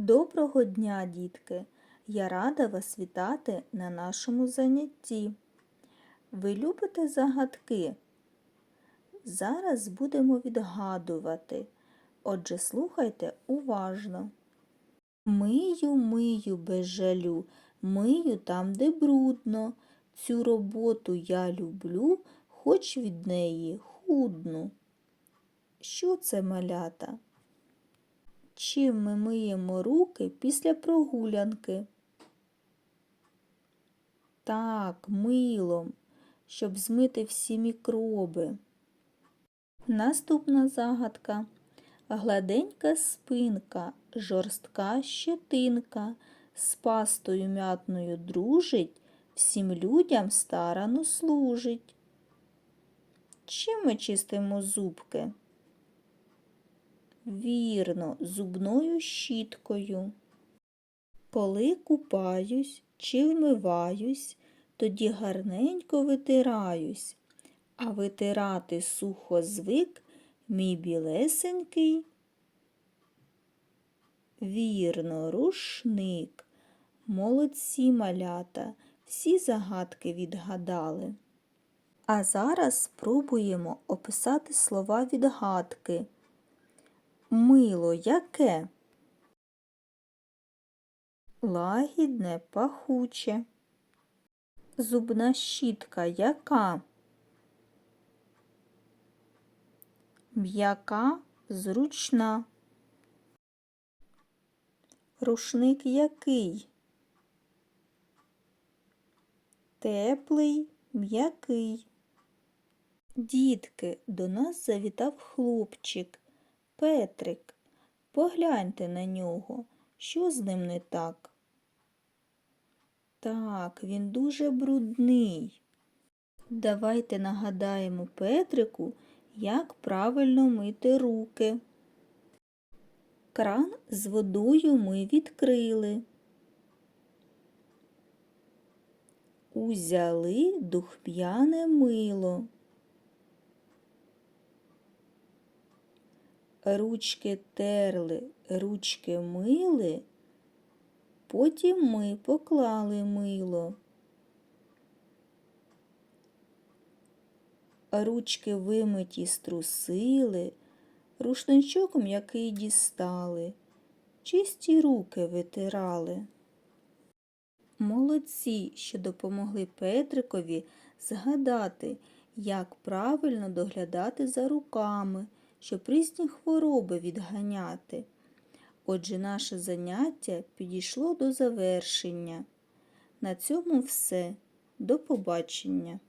Доброго дня, дітки! Я рада вас вітати на нашому занятті. Ви любите загадки? Зараз будемо відгадувати. Отже, слухайте уважно. Мию, мию без жалю, мию там, де брудно. Цю роботу я люблю, хоч від неї худну. Що це малята? Чим ми миємо руки після прогулянки? Так, милом, щоб змити всі мікроби. Наступна загадка. Гладенька спинка, жорстка щетинка, з пастою м'ятною дружить, всім людям старано служить. Чим ми чистимо зубки? Вірно, зубною щіткою. Коли купаюсь чи вмиваюсь, тоді гарненько витираюсь, а витирати сухо звик мій білесенький. Вірно, рушник. Молодці малята, всі загадки відгадали. А зараз спробуємо описати слова відгадки. Мило яке? Лагідне, пахуче. Зубна щітка яка? М'яка, зручна. Рушник який? Теплий, м'який. Дітки, до нас завітав хлопчик. Петрик, погляньте на нього, що з ним не так? Так, він дуже брудний. Давайте нагадаємо Петрику, як правильно мити руки. Кран з водою ми відкрили. Узяли духмяне мило. Ручки терли, ручки мили, потім ми поклали мило. Ручки вимиті струсили, рушничок м'який дістали, чисті руки витирали. Молодці, що допомогли Петрикові згадати, як правильно доглядати за руками щоб різні хвороби відганяти. Отже, наше заняття підійшло до завершення. На цьому все. До побачення!